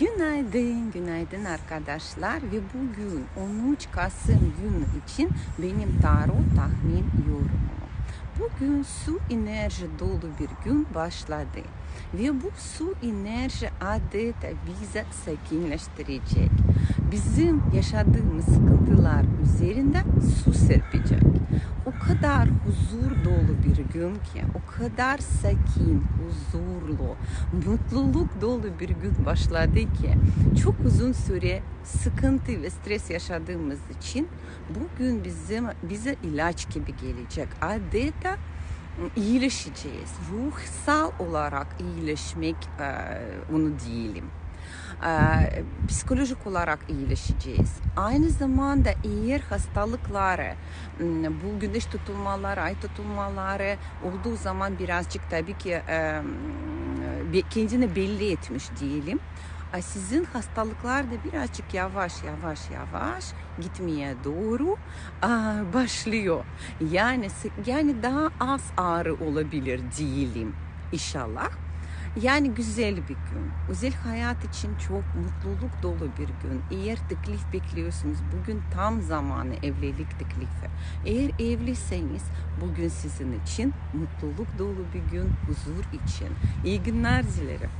Günaydın, günaydın arkadaşlar ve bugün 13 Kasım günü için benim tarot tahmin yorumum. Bugün su enerji dolu bir gün başladı ve bu su enerji adeta bizi sakinleştirecek. Bizim yaşadığımız sıkıntılar üzerinde su serpecek. O kadar huzur dolu bir gün ki, o kadar sakin, huzurlu, mutluluk dolu bir gün başladı ki çok uzun süre sıkıntı ve stres yaşadığımız için bugün bizim bize ilaç gibi gelecek. Adeta iyileşeceğiz. Ruhsal olarak iyileşmek onu diyelim. E, psikolojik olarak iyileşeceğiz. Aynı zamanda eğer hastalıkları, bu güneş tutulmaları, ay tutulmaları olduğu zaman birazcık tabii ki e, kendini belli etmiş diyelim. Sizin hastalıklar da birazcık yavaş yavaş yavaş gitmeye doğru başlıyor. Yani yani daha az ağrı olabilir diyelim inşallah. Yani güzel bir gün. Özel hayat için çok mutluluk dolu bir gün. Eğer teklif bekliyorsunuz bugün tam zamanı evlilik teklifi. Eğer evliyseniz bugün sizin için mutluluk dolu bir gün, huzur için. İyi günler dilerim.